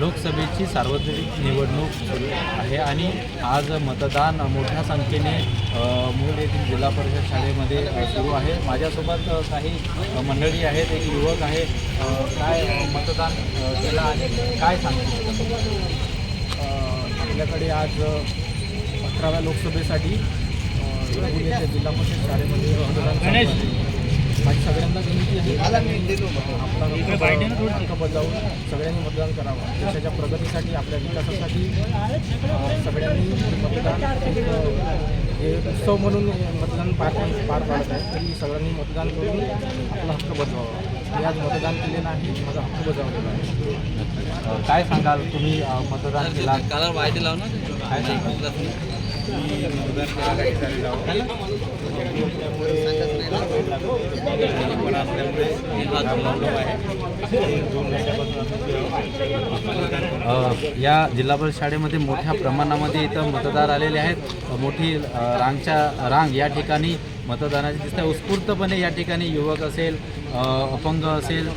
लोकसभेची सार्वत्रिक निवडणूक सुरू आहे आणि आज मतदान मोठ्या संख्येने मूल येथील जिल्हा परिषद शाळेमध्ये सुरू आहे. माझ्यासोबत काही मंडळी आहेत एक युवक आहे. काय मतदान केलं आणि काय सांगतील? आपल्याकडे आज अकराव्या लोकसभेसाठी जिल्हा परिषद शाळेमध्ये मतदान माझी सगळ्यांना विनंती आहे. आपला हक्क- हक्क बजावून सगळ्यांनी मतदान करावं. देशाच्या प्रगतीसाठी आपल्या विकासासाठी सगळ्यांनी मतदान हे उत्सव म्हणून मतदान पार पार पाडत आहे. तरी सगळ्यांनी मतदान करून आपला हक्क बजवावा. मी आज मतदान केलेलं आहे माझा हक्क बजावलेला आहे. काय सांगाल? तुम्ही मतदान केला. काला वाईट लाव ना काय सांगाल? है या जिल्हा परिषद शाळेमध्ये मोठ्या प्रमाणामध्ये इथं मतदार आलेले आहेत. मोठी रांगच्या रांग या ठिकाणी मतदानाची दिसते. उत्स्फूर्तपणे या ठिकाणी युवक असेल अपंग असेल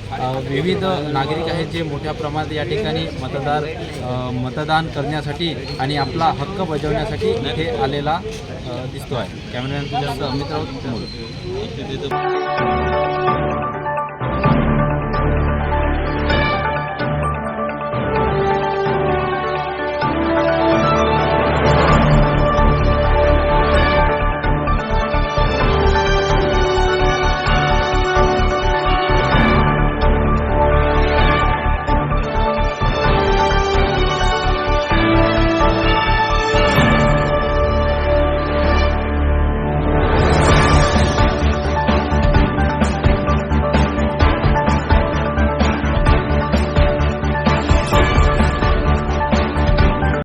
विविध नागरिक आहेत जे मोठ्या प्रमाणात या ठिकाणी मतदार मतदान करण्यासाठी आणि आपला हक्क बजावण्यासाठी इथे आलेला दिसतो आहे कॅमेरामॅन अमित राऊत